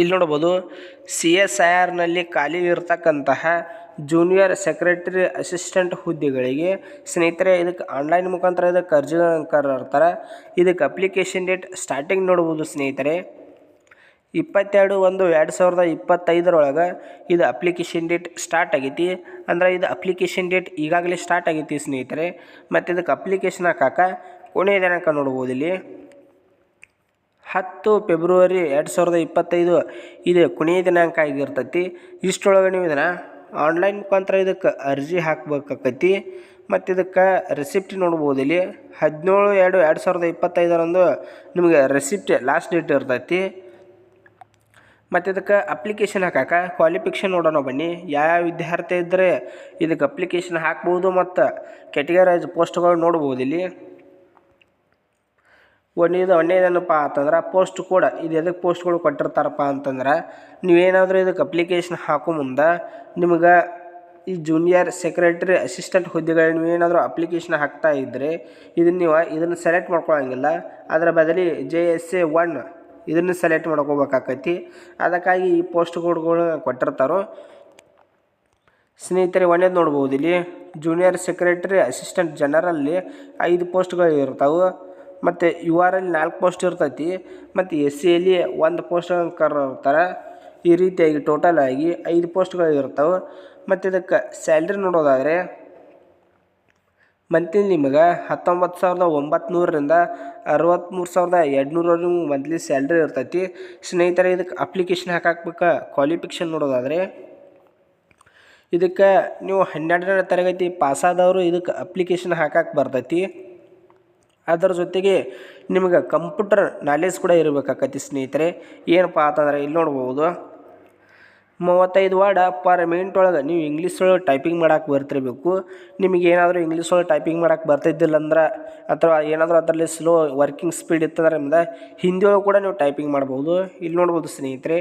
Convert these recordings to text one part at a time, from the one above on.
ಇಲ್ಲಿ ನೋಡ್ಬೋದು C S I ಆರ್ನಲ್ಲಿ ಖಾಲಿ ಇರತಕ್ಕಂತಹ ಜೂನಿಯರ್ ಸೆಕ್ರೆಟರಿ ಅಸಿಸ್ಟೆಂಟ್ ಹುದ್ದೆಗಳಿಗೆ ಸ್ನೇಹಿತರೆ, ಇದಕ್ಕೆ ಆನ್ಲೈನ್ ಮುಖಾಂತರ ಇದಕ್ಕೆ ಅರ್ಜಿ ಕರ್ತಾರೆ ಇದಕ್ಕೆ ಅಪ್ಲಿಕೇಶನ್ ಡೇಟ್ ಸ್ಟಾರ್ಟಿಂಗ್ ನೋಡ್ಬೋದು ಸ್ನೇಹಿತರೆ. ಇಪ್ಪತ್ತೆರಡು ಒಂದು ಎರಡು ಸಾವಿರದ ಇಪ್ಪತ್ತೈದರೊಳಗೆ ಇದು ಅಪ್ಲಿಕೇಶನ್ ಡೇಟ್ ಸ್ಟಾರ್ಟ್ ಆಗೈತಿ. ಅಂದ್ರೆ ಇದು ಅಪ್ಲಿಕೇಶನ್ ಡೇಟ್ ಈಗಾಗಲೇ ಸ್ಟಾರ್ಟ್ ಆಗೈತಿ ಸ್ನೇಹಿತರೆ. ಮತ್ತು ಇದಕ್ಕೆ ಅಪ್ಲಿಕೇಶನ್ ಹಾಕಾಕ ಕೊನೆಯ ದಿನಾಂಕ ನೋಡ್ಬೋದು ಇಲ್ಲಿ. ಹತ್ತು ಫೆಬ್ರವರಿ ಎರಡು ಸಾವಿರದ ಇಪ್ಪತ್ತೈದು ಇದು. ಕೊನೆಯ ದಿನಾಂಕ ಆಗಿರ್ತೈತಿ. ಇಷ್ಟೊಳಗೆ ನೀವು ಇದನ್ನು ಆನ್ಲೈನ್ ಮುಖಾಂತರ ಇದಕ್ಕೆ ಅರ್ಜಿ ಹಾಕ್ಬೇಕಾಕೈತಿ. ಮತ್ತು ಇದಕ್ಕೆ ರೆಸಿಪ್ಟ್ ನೋಡ್ಬೋದು ಇಲ್ಲಿ. ಹದಿನೇಳು ಎರಡು ಎರಡು ಸಾವಿರದ ಇಪ್ಪತ್ತೈದರಂದು ನಿಮಗೆ ರೆಸಿಪ್ಟ್ ಲಾಸ್ಟ್ ಡೇಟ್ ಇರ್ತೈತಿ. ಮತ್ತು ಇದಕ್ಕೆ ಅಪ್ಲಿಕೇಶನ್ ಹಾಕಾಕ ಕ್ವಾಲಿಫಿಕೇಷನ್ ನೋಡೋಣ ಬನ್ನಿ. ಯಾವ ವಿದ್ಯಾರ್ಥಿ ಇದ್ದರೆ ಇದಕ್ಕೆ ಅಪ್ಲಿಕೇಶನ್ ಹಾಕ್ಬೋದು ಮತ್ತು ಕೆಟಗರೈಸ್ ಪೋಸ್ಟ್ಗಳು ನೋಡ್ಬೋದು ಇಲ್ಲಿ. ಒಂದೇದು ಒಂದೇದೇನಪ್ಪ ಅಂತಂದ್ರೆ ಪೋಸ್ಟ್ ಕೋಡ್, ಇದು ಎದಕ್ಕೆ ಪೋಸ್ಟ್ಗಳು ಕೊಟ್ಟಿರ್ತಾರಪ್ಪ ಅಂತಂದ್ರೆ ನೀವೇನಾದರೂ ಇದಕ್ಕೆ ಅಪ್ಲಿಕೇಶನ್ ಹಾಕೋ ಮುಂದೆ ನಿಮ್ಗೆ ಈ ಜೂನಿಯರ್ ಸೆಕ್ರೆಟರಿ ಅಸಿಸ್ಟೆಂಟ್ ಹುದ್ದೆಗಳು ನೀವೇನಾದರೂ ಅಪ್ಲಿಕೇಶನ್ ಹಾಕ್ತಾ ಇದ್ದರೆ ಇದನ್ನು ನೀವು ಇದನ್ನು ಸೆಲೆಕ್ಟ್ ಮಾಡ್ಕೊಳ್ಳೋಂಗಿಲ್ಲ ಅದರ ಬದಲಿ ಜೆ ಎಸ್ ಎ ಒನ್ ಇದನ್ನು ಸೆಲೆಕ್ಟ್ ಮಾಡ್ಕೋಬೇಕಾಕೈತಿ. ಅದಕ್ಕಾಗಿ ಈ ಪೋಸ್ಟ್ ಕೋಡ್ಗಳು ಕೊಟ್ಟಿರ್ತಾರೋ. ಸ್ನೇಹಿತರೆ ಒಂದೇದು ನೋಡ್ಬೋದು ಇಲ್ಲಿ. ಜೂನಿಯರ್ ಸೆಕ್ರೆಟರಿ ಅಸಿಸ್ಟೆಂಟ್ ಜನರಲ್ಲಿ ಐದು ಪೋಸ್ಟ್ಗಳು ಇರ್ತಾವೆ. ಮತ್ತು ಯು ಆರ್ ಅಲ್ಲಿ ನಾಲ್ಕು ಪೋಸ್ಟ್ ಇರ್ತೈತಿ, ಮತ್ತು ಎಸ್ ಸಿ ಎಲ್ಲಿ ಒಂದು ಪೋಸ್ಟ್ ಕರ್ತಾರೆ ಈ ರೀತಿಯಾಗಿ ಟೋಟಲ್ ಆಗಿ ಐದು ಪೋಸ್ಟ್ಗಳು ಇರ್ತವೆ. ಮತ್ತು ಇದಕ್ಕೆ ಸ್ಯಾಲ್ರಿ ನೋಡೋದಾದರೆ ಮಂತ್ಲಿ ನಿಮಗೆ ಹತ್ತೊಂಬತ್ತು ಸಾವಿರದ ಒಂಬತ್ತು ಅರವತ್ತ್ಮೂರು ಸಾವಿರದ ಎರಡುನೂರವರೆಗೂ ಮಂತ್ಲಿ ಸ್ಯಾಲ್ರಿ ಇರ್ತೈತಿ. ಸ್ನೇಹಿತರೆ, ಇದಕ್ಕೆ ಅಪ್ಲಿಕೇಶನ್ ಹಾಕಾಕ್ಬೇಕು ಕ್ವಾಲಿಫಿಕೇಷನ್ ನೋಡೋದಾದರೆ, ಇದಕ್ಕೆ ನೀವು ಹನ್ನೆರಡನೇ ತರಗತಿ ಪಾಸಾದವರು ಇದಕ್ಕೆ ಅಪ್ಲಿಕೇಶನ್ ಹಾಕಕ್ಕೆ ಬರ್ತೈತಿ. ಅದರ ಜೊತೆಗೆ ನಿಮಗೆ ಕಂಪ್ಯೂಟರ್ ನಾಲೆಜ್ ಕೂಡ ಇರಬೇಕಾಕತಿ ಸ್ನೇಹಿತರೆ. ಏನಪ್ಪ ಅಂತಂದ್ರೆ ಇಲ್ಲಿ ನೋಡ್ಬೋದು. ಮೂವತ್ತೈದು ವಾರ್ಡ ಪರ್ ಮಿನಿಟ್ ಒಳಗೆ ನೀವು ಇಂಗ್ಲೀಷ್ ಒಳಗೆ ಟೈಪಿಂಗ್ ಮಾಡಕ್ಕೆ ಬರ್ತಿರ್ಬೇಕು. ನಿಮಗೆ ಏನಾದರೂ ಇಂಗ್ಲೀಷ್ ಒಳಗೆ ಟೈಪಿಂಗ್ ಮಾಡಕ್ಕೆ ಬರ್ತಿದ್ದಿಲ್ಲ ಅಂದ್ರೆ ಅಥವಾ ಏನಾದರೂ ಅದರಲ್ಲಿ ಸ್ಲೋ ವರ್ಕಿಂಗ್ ಸ್ಪೀಡ್ ಇತ್ತಂದ್ರೆ ನಿಮ್ದು ಹಿಂದಿ ಒಳಗೆ ಕೂಡ ನೀವು ಟೈಪಿಂಗ್ ಮಾಡ್ಬೋದು. ಇಲ್ಲಿ ನೋಡ್ಬೋದು ಸ್ನೇಹಿತರೆ.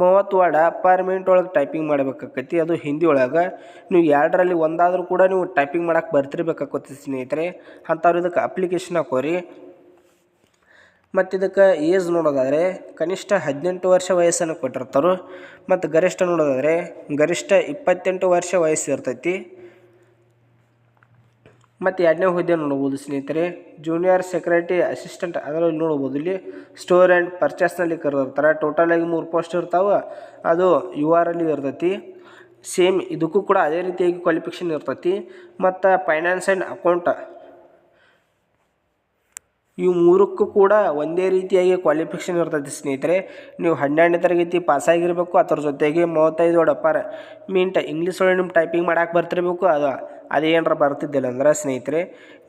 ಮೂವತ್ತು ವರ್ಡ ಪರ್ ಮಿನಿಟ್ ಒಳಗೆ ಟೈಪಿಂಗ್ ಮಾಡಬೇಕಾಕತಿ ಅದು ಹಿಂದಿ ಒಳಗೆ. ನೀವು ಎರಡರಲ್ಲಿ ಒಂದಾದರೂ ಕೂಡ ನೀವು ಟೈಪಿಂಗ್ ಮಾಡೋಕೆ ಬರ್ತಿರ್ಬೇಕಾಗತ್ತೆ ಸ್ನೇಹಿತರೆ. ಅಂಥವ್ರು ಇದಕ್ಕೆ ಅಪ್ಲಿಕೇಶನ್ ಹಾಕೋರಿ. ಮತ್ತು ಇದಕ್ಕೆ ಏಜ್ ನೋಡೋದಾದರೆ ಕನಿಷ್ಠ ಹದಿನೆಂಟು ವರ್ಷ ವಯಸ್ಸನ್ನು ಕೊಟ್ಟಿರ್ತಾರೆ ಮತ್ತು ಗರಿಷ್ಠ ನೋಡೋದಾದರೆ ಗರಿಷ್ಠ ಇಪ್ಪತ್ತೆಂಟು ವರ್ಷ ವಯಸ್ಸು ಇರ್ತೈತಿ. ಮತ್ತು ಎರಡನೇ ಹುದ್ದೆ ನೋಡ್ಬೋದು ಸ್ನೇಹಿತರೆ. ಜೂನಿಯರ್ ಸೆಕ್ರೆಟರಿ ಅಸಿಸ್ಟೆಂಟ್ ಅದರಲ್ಲಿ ನೋಡ್ಬೋದು ಇಲ್ಲಿ. Store and ಪರ್ಚೇಸ್ನಲ್ಲಿ ಕರೆದಿರ್ತಾರೆ. ಟೋಟಲಾಗಿ ಮೂರು ಪೋಸ್ಟ್ ಇರ್ತಾವೆ. ಅದು ಯು ಆರ್ ಅಲ್ಲಿ ಇರ್ತೈತಿ. ಸೇಮ್ ಇದಕ್ಕೂ ಕೂಡ ಅದೇ ರೀತಿಯಾಗಿ ಕ್ವಾಲಿಫಿಕೇಷನ್ ಇರ್ತೈತಿ. ಮತ್ತು ಫೈನಾನ್ಸ್ ಆ್ಯಂಡ್ ಅಕೌಂಟ್ ಇವು ಮೂರಕ್ಕೂ ಕೂಡ ಒಂದೇ ರೀತಿಯಾಗಿ ಕ್ವಾಲಿಫಿಕೇಷನ್ ಇರ್ತದೆ ಸ್ನೇಹಿತರೆ. ನೀವು ಹನ್ನೆರಡನೇ ತರಗತಿ ಪಾಸಾಗಿರಬೇಕು ಅದ್ರ ಜೊತೆಗೆ ಮೂವತ್ತೈದು ಒಡಪ್ಪಾರ ಮಿಂಟ್ ಇಂಗ್ಲೀಷ್ ಒಳಗೆ ನಿಮ್ಮ ಟೈಪಿಂಗ್ ಮಾಡಕ್ಕೆ ಬರ್ತಿರ್ಬೇಕು, ಅದು, ಅದೇನಾರ ಬರ್ತಿದ್ದಿಲ್ಲ ಅಂದ್ರೆ ಸ್ನೇಹಿತರೆ.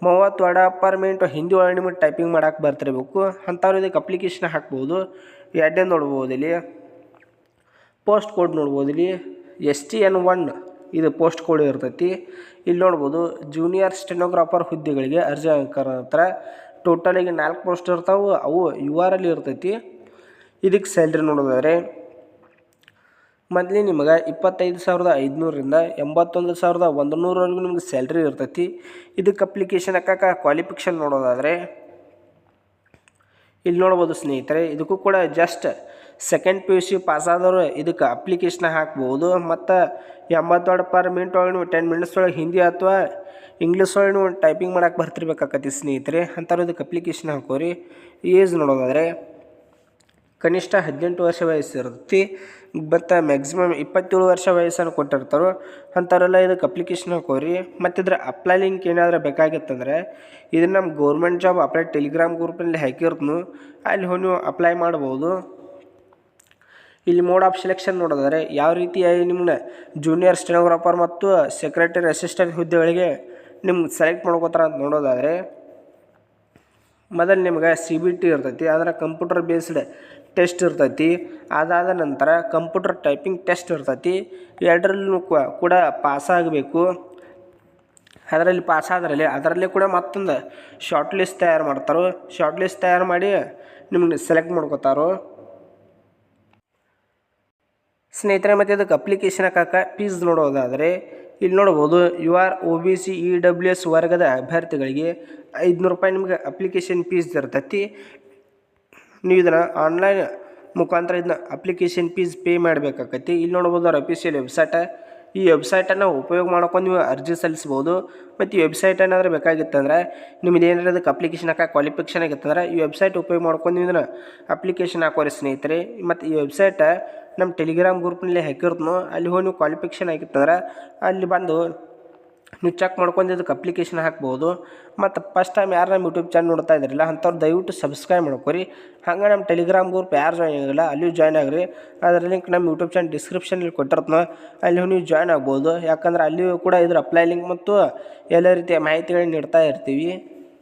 ಮೂವತ್ತು ವಡ ಅಪ್ಪರ್ ಮಿಂಟು ಹಿಂದಿ ಒಳಗೆ ನಿಮಗೆ ಟೈಪಿಂಗ್ ಮಾಡಕ್ಕೆ ಬರ್ತಿರ್ಬೇಕು, ಅಂಥವ್ರು ಇದಕ್ಕೆ ಅಪ್ಲಿಕೇಶನ್ ಹಾಕ್ಬೋದು. ಎರಡನೇ ನೋಡ್ಬೋದು ಇಲ್ಲಿ. ಪೋಸ್ಟ್ ಕೋಡ್ ನೋಡ್ಬೋದು ಇಲ್ಲಿ. ಎಸ್ ಟಿ ಎನ್ ಒನ್ ಇದು ಪೋಸ್ಟ್ ಕೋಡ್ ಇರ್ತೈತಿ. ಇಲ್ಲಿ ನೋಡ್ಬೋದು ಜೂನಿಯರ್ ಸ್ಟೆನೋಗ್ರಾಫರ್ ಹುದ್ದೆಗಳಿಗೆ ಅರ್ಜಿ ಹತ್ರ ಟೋಟಲಿಗೆ ನಾಲ್ಕು ಪೋಸ್ಟ್ ಇರ್ತಾವೆ, ಅವು ಯು ಆರ್ ಅಲ್ಲಿ ಇರ್ತೈತಿ. ಇದಕ್ಕೆ ಸ್ಯಾಲ್ರಿ ನೋಡೋದಾದ್ರೆ ಮಂತ್ಲಿ ನಿಮಗೆ ಇಪ್ಪತ್ತೈದು ಸಾವಿರದ ಐದುನೂರಿಂದ ಎಂಬತ್ತೊಂದು ಸಾವಿರದ ಒಂದು ನೂರವರೆಗೂ ನಿಮ್ಗೆ ಸ್ಯಾಲ್ರಿ ಇರ್ತೈತಿ. ಇದಕ್ಕೆ ಅಪ್ಲಿಕೇಶನ್ ಹಾಕಕ್ಕೆ ಕ್ವಾಲಿಫಿಕೇಶನ್ ನೋಡೋದಾದರೆ ಇಲ್ಲಿ ನೋಡ್ಬೋದು ಸ್ನೇಹಿತರೆ, ಇದಕ್ಕೂ ಕೂಡ just second P U C ಪಾಸಾದವರು ಇದಕ್ಕೆ ಅಪ್ಲಿಕೇಶನ್ ಹಾಕ್ಬೋದು. ಮತ್ತು ಎಂಬತ್ತೆರಡು ಪರ್ ಮಿನಿಟ್ ಒಳಗೆ ನೀವು ಟೆನ್ ಮಿನಿಟ್ಸ್ ಒಳಗೆ ಹಿಂದಿ ಅಥವಾ ಇಂಗ್ಲೀಷ್ ಒಳಗೆ ನೀವು ಟೈಪಿಂಗ್ ಮಾಡಕ್ಕೆ ಬರ್ತಿರ್ಬೇಕಾಕತಿ ಸ್ನೇಹಿತರೆ. ಅಂಥವ್ರು ಇದಕ್ಕೆ ಅಪ್ಲಿಕೇಶನ್ ಹಾಕೋರಿ. ಏಜ್ ನೋಡೋದಾದರೆ ಕನಿಷ್ಠ ಹದಿನೆಂಟು ವರ್ಷ ವಯಸ್ಸಿರುತ್ತೆ. ಮತ್ತು ಮ್ಯಾಕ್ಸಿಮಮ್ ಇಪ್ಪತ್ತೇಳು ವರ್ಷ ವಯಸ್ಸನ್ನು ಕೊಟ್ಟಿರ್ತಾರೋ ಅಂಥವರೆಲ್ಲ ಇದಕ್ಕೆ ಅಪ್ಲಿಕೇಶನ್ ಹಾಕೋರಿ. ಮತ್ತು ಇದ್ರ ಅಪ್ಲೈ ಲಿಂಕ್ ಏನಾದರೂ ಬೇಕಾಗಿತ್ತಂದ್ರೆ ಇದನ್ನು ನಮ್ಮ ಗೌರ್ಮೆಂಟ್ ಜಾಬ್ ಅಪ್ಲೈ ಟೆಲಿಗ್ರಾಮ್ ಗ್ರೂಪ್ನಲ್ಲಿ ಹಾಕಿರ್ತನು. ಅಲ್ಲಿ ಹೋಗಿ ನೀವು ಅಪ್ಲೈ ಮಾಡ್ಬೋದು. ಇಲ್ಲಿ ಮೋಡ್ ಆಫ್ ಸೆಲೆಕ್ಷನ್ ನೋಡೋದಾದರೆ ಯಾವ ರೀತಿಯಾಗಿ ನಿಮ್ಮನ್ನ ಜೂನಿಯರ್ ಸ್ಟೆನೋಗ್ರಾಫರ್ ಮತ್ತು ಸೆಕ್ರೆಟರಿ ಅಸಿಸ್ಟೆಂಟ್ ಹುದ್ದೆಗಳಿಗೆ ನಿಮ್ಗೆ ಸೆಲೆಕ್ಟ್ ಮಾಡ್ಕೋತಾರ ಅಂತ ನೋಡೋದಾದರೆ, ಮೊದಲು ನಿಮ್ಗೆ ಸಿ ಬಿ ಟಿ ಇರ್ತೈತಿ. ಅಂದ್ರೆ ಕಂಪ್ಯೂಟರ್ ಬೇಸ್ಡ್ ಟೆಸ್ಟ್ ಇರ್ತೈತಿ. ಅದಾದ ನಂತರ ಕಂಪ್ಯೂಟರ್ ಟೈಪಿಂಗ್ ಟೆಸ್ಟ್ ಇರ್ತೈತಿ. ಎರಡರಲ್ಲೂ ಕೂಡ ಪಾಸಾಗಬೇಕು ಅದರಲ್ಲಿ ಪಾಸಾದ್ರಲ್ಲಿ ಅದರಲ್ಲಿ ಕೂಡ ಮತ್ತೊಂದು ಶಾರ್ಟ್ ಲಿಸ್ಟ್ ತಯಾರು ಮಾಡ್ತಾರೆ. ಶಾರ್ಟ್ ಲಿಸ್ಟ್ ತಯಾರು ಮಾಡಿ ನಿಮ್ಗೆ ಸೆಲೆಕ್ಟ್ ಮಾಡ್ಕೋತಾರೋ. ಸ್ನೇಹಿತರೆ, ಮತ್ತು ಅದಕ್ಕೆ ಅಪ್ಲಿಕೇಶನ್ ಹಾಕಕ್ಕೆ ಫೀಸ್ ನೋಡೋದಾದರೆ, ಇಲ್ಲಿ ನೋಡ್ಬೋದು U R O B C E W S ವರ್ಗದ ಅಭ್ಯರ್ಥಿಗಳಿಗೆ ಐದುನೂರು ರೂಪಾಯಿ ನಿಮ್ಗೆ ಅಪ್ಲಿಕೇಶನ್ ಫೀಸ್ ಇರ್ತೈತಿ. ನೀವು ಇದನ್ನು ಆನ್ಲೈನ್ ಮುಖಾಂತರ ಇದನ್ನ ಅಪ್ಲಿಕೇಶನ್ ಫೀಸ್ ಪೇ ಮಾಡಬೇಕಾಗತ್ತೆ ಇಲ್ಲಿ ನೋಡ್ಬೋದು ಅವ್ರ ಅಫಿಷಿಯಲ್ ವೆಬ್ಸೈಟ ಈ ವೆಬ್ಸೈಟನ್ನು ಉಪಯೋಗ ಮಾಡ್ಕೊಂಡು ನೀವು ಅರ್ಜಿ ಸಲ್ಲಿಸ್ಬೋದು ಮತ್ತು ಈ ವೆಬ್ಸೈಟ್ ಏನಾದರೂ ಬೇಕಾಗಿತ್ತಂದ್ರೆ ನಿಮ್ದು ಏನಾರ ಅದಕ್ಕೆ ಅಪ್ಲಿಕೇಶನ್ ಹಾಕೋ ಕ್ವಾಲಿಫಿಕೇಷನ್ ಆಗಿತ್ತಂದ್ರೆ ಈ ವೆಬ್ಸೈಟ್ ಉಪಯೋಗ ಮಾಡ್ಕೊಂಡು ನೀವು ಅಪ್ಲಿಕೇಶನ್ ಹಾಕೋರಿ ಸ್ನೇಹಿತರೆ. ಮತ್ತು ಈ ವೆಬ್ಸೈಟ ನಮ್ಮ ಟೆಲಿಗ್ರಾಮ್ ಗ್ರೂಪ್ನಲ್ಲಿ ಹಾಕಿರ್ತನೋ. ಅಲ್ಲಿ ಹೋಗಿ ನೀವು ಕ್ವಾಲಿಫಿಕೇಷನ್ ಆಗಿತ್ತಂದ್ರೆ ಅಲ್ಲಿ ಬಂದು ನೀವು ಚೆಕ್ ಮಾಡ್ಕೊಂಡು ಇದಕ್ಕೆ ಅಪ್ಲಿಕೇಶನ್ ಹಾಕ್ಬೋದು. ಮತ್ತು ಫಸ್ಟ್ ಟೈಮ್ ಯಾರು ನಮ್ಮ ಯೂಟ್ಯೂಬ್ ಚಾನಲ್ ನೋಡ್ತಾ ಇದ್ರಲ್ಲ ಅಂಥವ್ರು ದಯವಿಟ್ಟು ಸಬ್ಸ್ಕ್ರೈಬ್ ಮಾಡ್ಕೊರಿ. ಹಂಗೆ ನಮ್ಮ ಟೆಲಿಗ್ರಾಮ್ ಗ್ರೂಪ್ ಯಾರು ಜಾಯ್ನ್ ಆಗಿಲ್ಲ, ಅಲ್ಲಿಯೂ ಜಾಯ್ನ್ ಆಗಿರಿ. ಅದರ ಲಿಂಕ್ ನಮ್ಮ ಯೂಟ್ಯೂಬ್ ಚಾನಲ್ ಡಿಸ್ಕ್ರಿಪ್ಷನಲ್ಲಿ ಕೊಟ್ಟಿರ್ತನ. ಅಲ್ಲಿ ನೀವು ಜಾಯ್ನ್ ಆಗ್ಬೋದು. ಯಾಕಂದ್ರೆ ಅಲ್ಲಿಯೂ ಕೂಡ ಇದ್ರ ಅಪ್ಲೈ ಲಿಂಕ್ ಮತ್ತು ಎಲ್ಲ ರೀತಿಯ ಮಾಹಿತಿಗಳನ್ನ ನೀಡ್ತಾ ಇರ್ತೀವಿ.